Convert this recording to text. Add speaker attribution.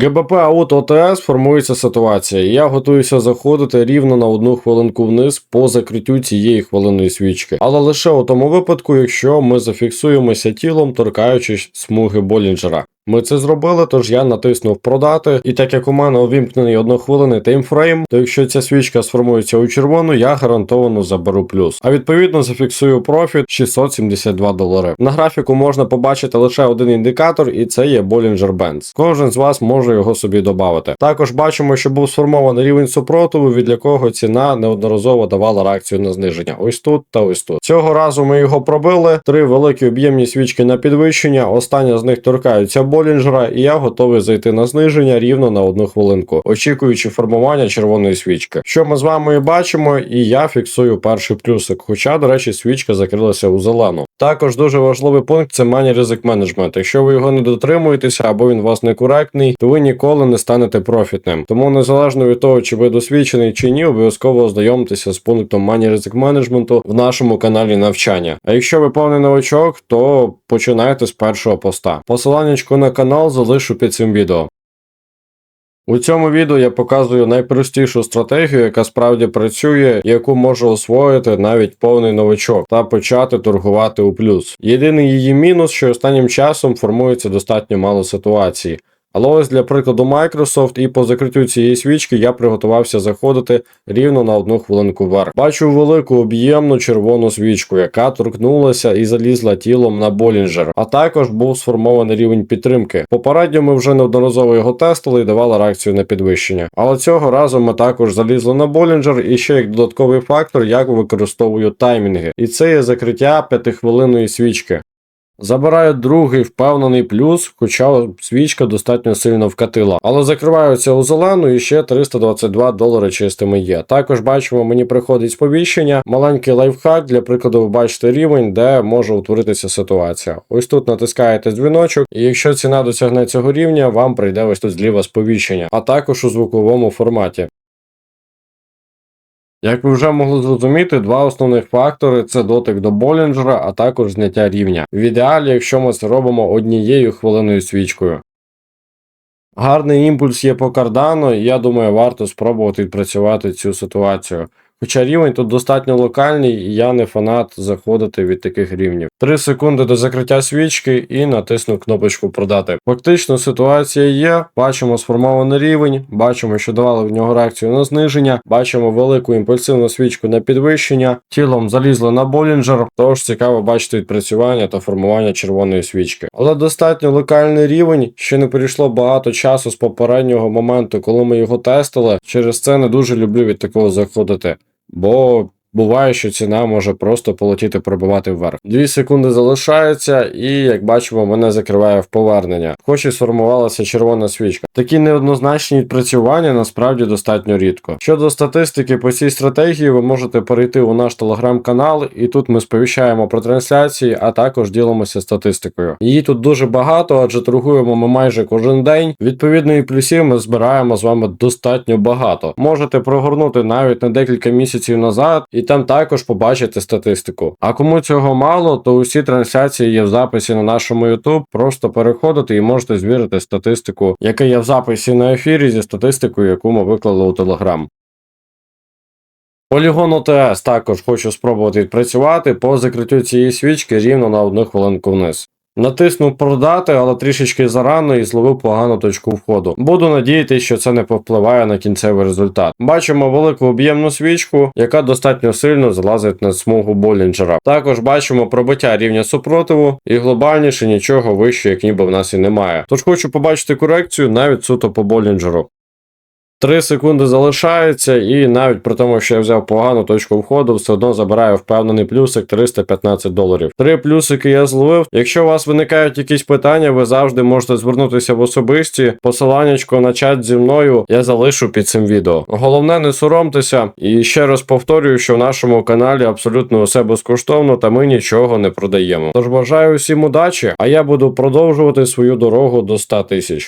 Speaker 1: ГБП аут ОТС формується ситуація, я готуюся заходити рівно на одну хвилинку вниз по закриттю цієї хвилинної свічки. Але лише у тому випадку, якщо ми зафіксуємося тілом, торкаючись смуги Болінджера. Ми це зробили, тож я натиснув продати, і так як у мене увімкнений однохвилинний таймфрейм, то якщо ця свічка сформується у червону, я гарантовано заберу плюс. А відповідно зафіксую профіт 672 долари. На графіку можна побачити лише один індикатор, і це є Bollinger Bands. Кожен з вас може його собі додати. Також бачимо, що був сформований рівень супротиву, від якого ціна неодноразово давала реакцію на зниження. Ось тут та ось тут. Цього разу ми його пробили. Три великі об'ємні свічки на підвищення. Остання з них торкаються Болінджера, і я готовий зайти на зниження рівно на одну хвилинку, очікуючи формування червоної свічки. Що ми з вами і бачимо, і я фіксую перший плюсик. Хоча, до речі, свічка закрилася у зелену. Також дуже важливий пункт це money risk management. Якщо ви його не дотримуєтеся або він у вас некоректний, то ви ніколи не станете профітним. Тому незалежно від того, чи ви досвідчений чи ні, обов'язково ознайомтеся з пунктом money risk management в нашому каналі навчання. А якщо ви повний новачок, то починайте з першого поста. Посиланнячко на канал залишу під цим відео. У цьому відео я показую найпростішу стратегію, яка справді працює, яку може освоїти навіть повний новачок та почати торгувати у плюс. Єдиний її мінус, що останнім часом формується достатньо мало ситуацій. Але ось для прикладу Microsoft і по закриттю цієї свічки я приготувався заходити рівно на одну хвилинку вверх. Бачу велику об'ємну червону свічку, яка торкнулася і залізла тілом на Болінджер, а також був сформований рівень підтримки. Попередньо ми вже неодноразово його тестили і давали реакцію на підвищення. Але цього разу ми також залізли на Болінджер і ще як додатковий фактор, як використовую таймінги. І це є закриття п'ятихвилинної свічки. Забираю другий впевнений плюс, хоча свічка достатньо сильно вкатила. Але закриваються у зелену і ще 322 долари чистими є. Також бачимо, мені приходить сповіщення. Маленький лайфхак, для прикладу, ви бачите рівень, де може утворитися ситуація. Ось тут натискаєте дзвіночок, і якщо ціна досягне цього рівня, вам прийде ось тут зліва сповіщення, а також у звуковому форматі. Як ви вже могли зрозуміти, два основних фактори це дотик до Болінджера, а також зняття рівня. В ідеалі, якщо ми це робимо однією хвилиною свічкою. Гарний імпульс є по кардану, і я думаю, варто спробувати відпрацювати цю ситуацію. Хоча рівень тут достатньо локальний, і я не фанат заходити від таких рівнів. 3 секунди до закриття свічки і натисну кнопочку продати. Фактично ситуація є. Бачимо сформований рівень, бачимо, що давали в нього реакцію на зниження, бачимо велику імпульсивну свічку на підвищення, тілом залізли на Болінджер, тож цікаво бачити відпрацювання та формування червоної свічки. Але достатньо локальний рівень, ще не прийшло багато часу з попереднього моменту, коли ми його тестили. Через це не дуже люблю від такого заходити. Бо буває, що ціна може просто полетіти пробивати вверх. Дві секунди залишається, і як бачимо, мене закриває в повернення. Хоч і сформувалася червона свічка. Такі неоднозначні відпрацювання насправді достатньо рідко. Щодо статистики по цій стратегії, ви можете перейти у наш телеграм-канал, і тут ми сповіщаємо про трансляції, а також ділимося статистикою. Її тут дуже багато, адже торгуємо ми майже кожен день. Відповідно, і плюсів ми збираємо з вами достатньо багато. Можете прогорнути навіть на декілька місяців назад, і там також побачите статистику. А кому цього мало, то усі трансляції є в записі на нашому YouTube. Просто переходите і можете звірити статистику, яка є в записі на ефірі зі статистикою, яку ми виклали у Telegram. Полігон ОТС також хочу спробувати відпрацювати по закриттю цієї свічки рівно на одну хвилинку вниз. Натиснув продати, але трішечки зарано і зловив погану точку входу. Буду надіятися, що це не повпливає на кінцевий результат. Бачимо велику об'ємну свічку, яка достатньо сильно залазить на смугу Болінджера. Також бачимо пробиття рівня супротиву, і глобальніше нічого вище, як ніби в нас і немає. Тож хочу побачити корекцію навіть суто по Болінджеру. 3 секунди залишається, і навіть при тому, що я взяв погану точку входу, все одно забираю впевнений плюсик 315 доларів. Три плюсики я зловив. Якщо у вас виникають якісь питання, ви завжди можете звернутися в особисті. Посиланнячко на чат зі мною я залишу під цим відео. Головне, не соромтеся. І ще раз повторюю, що в нашому каналі абсолютно усе безкоштовно, та ми нічого не продаємо. Тож бажаю усім удачі, а я буду продовжувати свою дорогу до 100 тисяч.